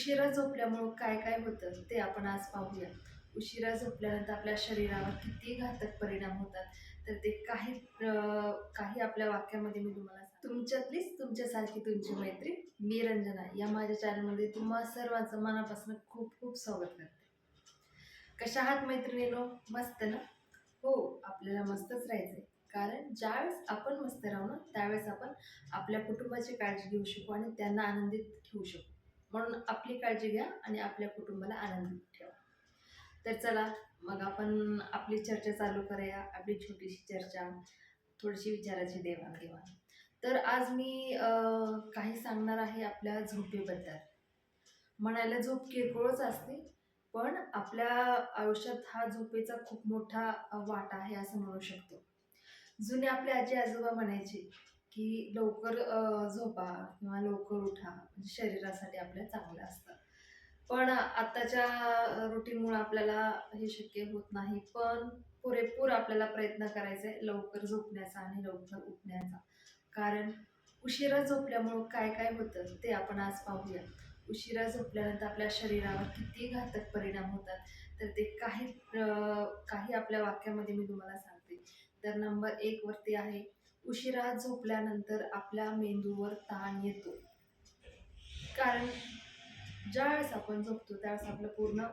उशिरा झोपल्यामुळं काय काय होतं ते आपण आज पाहूया. उशिरा झोपल्यानंतर आपल्या शरीरावर किती घातक परिणाम होतात तर ते काही काही आपल्या वाक्यामध्ये मी तुम्हाला तुमच्यातलीच तुमच्यासारखी तुमची मैत्री मी रंजना या माझ्या चॅनलमध्ये तुम्हा सर्वांचं मनापासून खूप खूप स्वागत करते. कशा आहात मैत्रिणीनो? मस्त ना? हो आपल्याला मस्तच राहायचंय. कारण ज्यावेळेस आपण मस्त राहू ना त्यावेळेस आपण आपल्या कुटुंबाची काळजी घेऊ शकू आणि त्यांना आनंदित ठेवू शकू. म्हणून आपली काळजी घ्या आणि आपल्या कुटुंबाला आनंदित ठेवा. तर चला मग आपण आपली चर्चा चालू करूया. आपली छोटीशी चर्चा थोडीशी विचाराची देवाणघेवाण तर आज मी काही सांगणार आहे आपल्या झोपेबद्दल. म्हणायला झोप किरकोळच असते पण आपल्या आयुष्यात हा झोपेचा खूप मोठा वाटा आहे असं म्हणू शकतो. जुने आपले आजी आजोबा म्हणायचे की लवकर झोपा किंवा लवकर उठा. म्हणजे शरीरासाठी आपल्या चांगलं असतं पण आत्ताच्या रुटीनमुळे आपल्याला हे शक्य होत नाही. पण पुरेपूर आपल्याला प्रयत्न करायचा आहे लवकर झोपण्याचा आणि लवकर उठण्याचा. कारण उशिरा झोपल्यामुळं काय काय होतं ते आपण आज पाहूया. उशिरा झोपल्यानंतर आपल्या शरीरावर किती घातक परिणाम होतात. तर ते काही काही आपल्या वाक्यामध्ये मी तुम्हाला सांगते. तर नंबर एकवरती आहे उशिरा झोपल्यानंतर आपल्या मेंदूवर ताण येतो. कारण ज्यावेळेस आपण झोपतो त्यावेळेस आपलं पूर्ण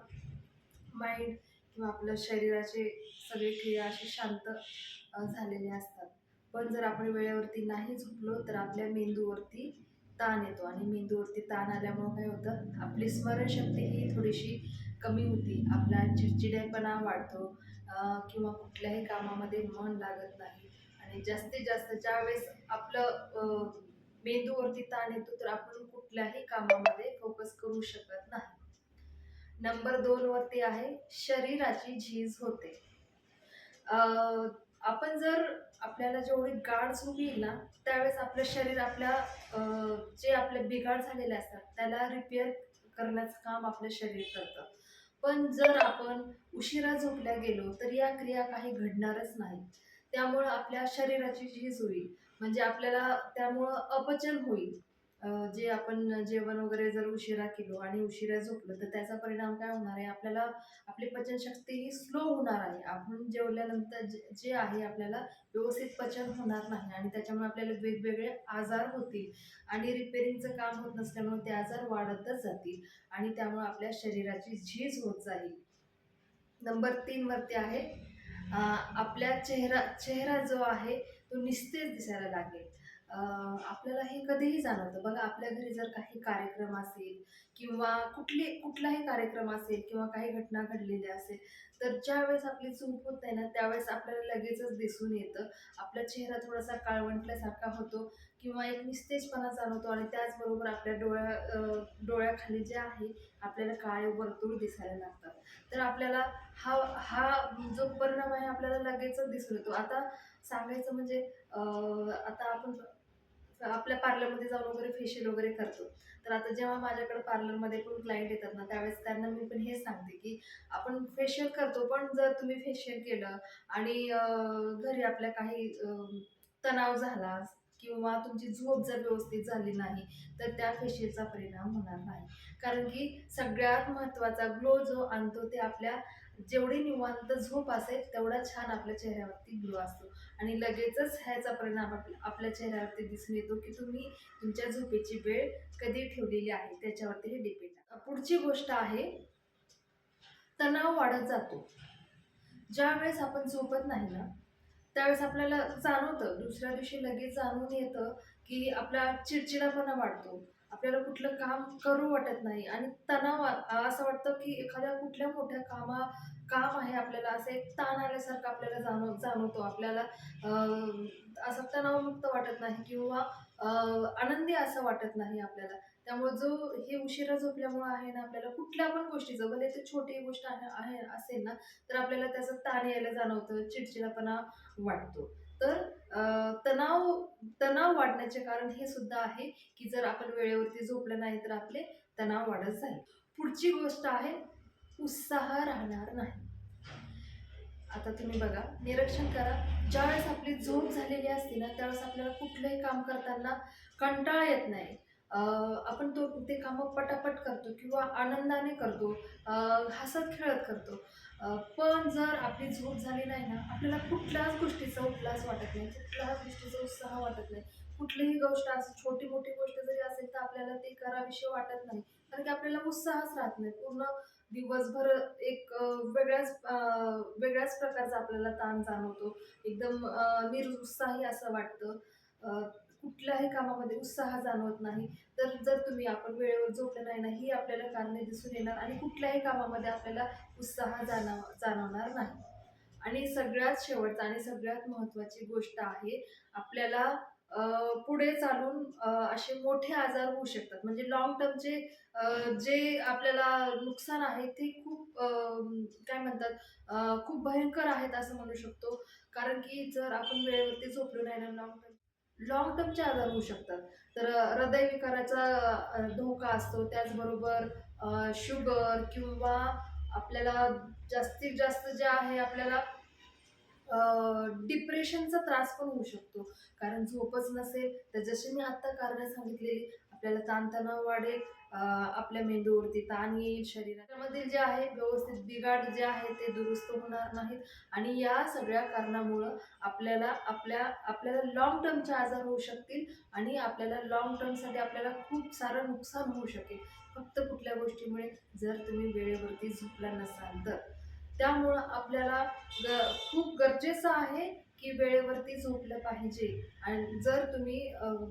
माइंड किंवा आपलं शरीराचे सगळे क्रिया असे शांत झालेले असतात. पण जर आपण वेळेवरती नाही झोपलो तर आपल्या मेंदूवरती ताण येतो आणि मेंदूवरती ताण आल्यामुळं काय होतं? आपली स्मरणशक्ती ही थोडीशी कमी होती. आपला चिडचिडेपणा वाढतो किंवा कुठल्याही कामामध्ये मन लागत नाही. आणि जास्तीत जास्त ज्यावेळेस आपलं मेंदूवरती ताण येतो तर आपण कुठल्याही कामामध्ये फोकस करू शकत नाही. नंबर दोन वरती आहे शरीराची झीज होते. आपण जर आपल्याला जेवढी गाढ झोप येईल ना त्यावेळेस आपलं शरीर आपल्या अं, जे आपले बिघाड झालेले असतात त्याला रिपेअर करण्याचं काम आपलं शरीर करतं. पण जर आपण उशिरा झोपल्या गेलो तर या क्रिया काही घडणारच नाही. त्यामुळं आपल्या शरीराची झीज होईल. म्हणजे आपल्याला त्यामुळं अपचन होईल. जे आपण जेवण वगैरे जर उशिरा केलो आणि उशिरा झोपलो तर त्याचा परिणाम काय होणार आहे? आपल्याला आपली पचनशक्ती ही स्लो होणार आहे. आपण जेवल्यानंतर जे जे आहे आपल्याला व्यवस्थित पचन होणार नाही आणि त्याच्यामुळे आपल्याला वेगवेगळे आजार होतील आणि रिपेअरिंगचं काम होत नसल्यामुळे ते आजार वाढतच जातील आणि त्यामुळे आपल्या शरीराची झीज होत जाईल. नंबर तीनवरती आहे. आपल्या चेहरा चेहरा जो आहे तो निस्तेज दिसायला लागेल. आपल्याला हे कधीही जाणवतं. बघा आपल्या घरी जर काही कार्यक्रम असेल किंवा कुठली कुठलाही कार्यक्रम असेल किंवा काही घटना घडलेल्या असेल तर ज्यावेळेस आपली चूक होत आहे ना त्यावेळेस आपल्याला लगेचच दिसून येतं. आपला चेहरा थोडासा काळवंटल्यासारखा होतो. किंवा एक निस्तेजपणा जाणवतो आणि त्याचबरोबर आपल्या डोळ्या डोळ्याखाली जे आहे आपल्याला काळे वर्तुळ दिसायला लागतात. तर आपल्याला हा हा जो परिणाम आहे आपल्याला लगेचच दिसून येतो. आता सांगायचं म्हणजे आता आपण आपल्या पार्लरमध्ये जाऊन वगैरे फेशियल वगैरे करतो. तर आता जेव्हा माझ्याकडे पार्लरमध्ये पण क्लायंट येतात ना त्यावेळेस त्यांना मी पण हे सांगते की आपण फेशियल करतो पण जर तुम्ही फेशियल केलं आणि घरी आपल्या काही तणाव झाला किंवा तुमची झोप जर व्यवस्थित झाली नाही तर त्या फेशियलचा परिणाम होणार नाही. कारण की सगळ्यात महत्त्वाचा ग्लो जो आणतो ते आपल्या जेवढी निवांत झोप असेल तेवढा छान आपल्या चेहऱ्यावरती ग्लो असतो. आणि लगेचच ह्याचा परिणाम आप आपल्या चेहऱ्यावरती दिसून येतो की तुम्ही तुमच्या झोपेची वेळ कधी ठेवलेली आहे त्याच्यावरती हे डिपेंड पुढची गोष्ट आहे तणाव वाढत जातो. ज्या वेळेस आपण झोपत नाही ना त्यावेळेस आपल्याला जाणवतं. दुसऱ्या दिवशी लगेच जाणून येतं की आपला चिडचिडापणा वाढतो. आपल्याला कुठलं काम करू वाटत नाही. आणि तणाव असं वाटतं की एखाद्या कुठल्या मोठ्या कामा काम आहे आपल्याला असं एक ताण आल्यासारखं आपल्याला जाणव जाणवतो. आपल्याला अं, असं तणावमुक्त वाटत नाही किंवा आनंदी असं वाटत नाही आपल्याला. त्यामुळे जो हे उशिरा झोपल्यामुळं आहे ना आपल्याला कुठल्या पण गोष्टीचं भले ते छोटी गोष्ट आहे असेल ना तर आपल्याला त्याचं ताण यायला जाणवतं चिडचिडापणा वाटतो. तर तणाव तणाव वाढण्याचे कारण हे सुद्धा आहे की जर आपण वेळेवरती झोपलं नाही तर आपले तणाव वाढत जाईल. पुढची गोष्ट आहे उत्साह राहणार नाही. आता तुम्ही बघा निरीक्षण करा. ज्यावेळेस आपली झोप झालेली असते ना त्यावेळेस आपल्याला कुठलंही काम करताना कंटाळा येत नाही. अं, आपण तो ते कामं पटापट करतो किंवा आनंदाने करतो हसत खेळत करतो. पण जर आपली झोप झाली नाही ना आपल्याला कुठल्याच गोष्टीचा उल्हास वाटत नाही कुठल्याच गोष्टीचा उत्साह वाटत नाही. कुठलीही गोष्ट असं छोटी मोठी गोष्ट जरी असेल तर आपल्याला ती करावीशी वाटत नाही. कारण की आपल्याला उत्साहच राहत नाही. पूर्ण दिवसभर एक वेगळ्याच वेगळ्याच प्रकारचा आपल्याला ताण जाणवतो. एकदम निरुत्साही असं वाटतं. कुठल्याही कामामध्ये उत्साह जाणवत नाही. तर जर तुम्ही आपण वेळेवर झोपलं नाही ना ही आपल्याला कारणे दिसून येणार आणि कुठल्याही कामामध्ये आपल्याला उत्साह जाणव जाणवणार नाही. आणि सगळ्यात शेवटचा आणि सगळ्यात महत्त्वाची गोष्ट आहे आपल्याला पुढे चालून असे मोठे आजार होऊ शकतात. म्हणजे लॉंग टर्मचे जे आपल्याला नुकसान आहे ते खूप काय म्हणतात खूप भयंकर आहेत असं म्हणू शकतो. कारण की जर आपण वेळेवरती झोपलो नाही ना लॉंग टर्म लॉंग टर्मचे आजार होऊ शकतात. तर हृदयविकाराचा धोका असतो. त्याचबरोबर शुगर किंवा आपल्याला जास्तीत जास्त जे आहे आपल्याला डिप्रेशनचा त्रास पण होऊ शकतो. कारण झोपच नसेल. तर जसे मी आत्ता कारणं सांगितलेली आपल्याला ताणतणाव वाढेल आपल्या मेंदूवरती ताण येईल शरीरामधील जे आहे व्यवस्थित बिघाड जे आहे ते दुरुस्त होणार नाहीत. आणि या सगळ्या कारणामुळं आपल्याला आपल्या आपल्याला लॉंग टर्मचे आजार होऊ शकतील आणि आपल्याला लॉंग टर्मसाठी आपल्याला खूप सारं नुकसान होऊ शकेल. फक्त कुठल्या गोष्टीमुळे जर तुम्ही वेळेवरती झोपला नसाल तर. त्यामुळं आपल्याला ग खूप गरजेचं आहे की वेळेवरती झोपलं पाहिजे. आणि जर तुम्ही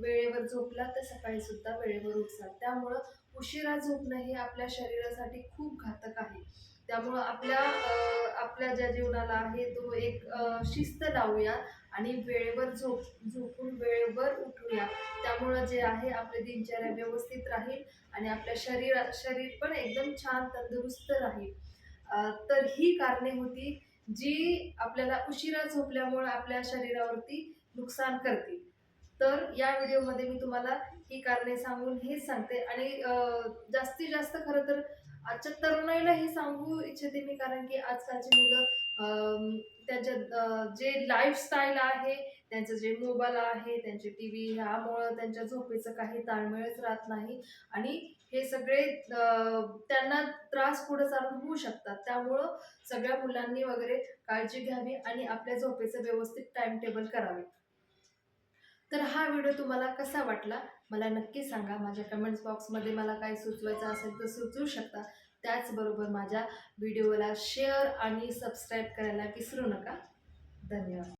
वेळेवर झोपला तर सकाळी सुद्धा वेळेवर उठसाल. त्यामुळं उशिरा झोपणं हे आपल्या शरीरासाठी खूप घातक आहे. त्यामुळं आपल्या आपल्या ज्या जीवनाला आहे तो एक शिस्त लावूया आणि वेळेवर झोप झोपून वेळेवर उठूया. त्यामुळं जे आहे आपली दिनचर्या व्यवस्थित राहील आणि आपल्या शरीरा शरीर पण एकदम छान तंदुरुस्त राहील. तर ही कारणे होती. जी आपल्याला उशिरा झोपल्यामुळे आपल्या शरीरावरती नुकसान करतील. तर या व्हिडिओमध्ये मी तुम्हाला ही कारणे सांगून हेच सांगते. आणि जास्तीत जास्त खरं तर आजच्या तरुणाईला हे सांगू इच्छिते मी कारण की आजकालची मुलं त्यांच्या जे लाईफस्टाईल आहे त्यांचं जे मोबाईल आहे त्यांचे टी व्ही ह्यामुळं त्यांच्या झोपेचं काही ताळमेळच राहत नाही. आणि हे सगळे त्यांना त्रास पुढे चालून होऊ शकतात. त्यामुळं सगळ्या मुलांनी वगैरे काळजी घ्यावी आणि आपल्या झोपेचं व्यवस्थित टाइम टेबल करावे. तर हा व्हिडिओ तुम्हाला कसा वाटला? मला नक्की सांगा. माझ्या कमेंट्स बॉक्समध्ये मला काही सुचवायचं असेल तर सुचवू शकता. त्याचबरोबर माझ्या व्हिडिओला शेअर आणि सबस्क्राईब करायला विसरू नका. धन्यवाद.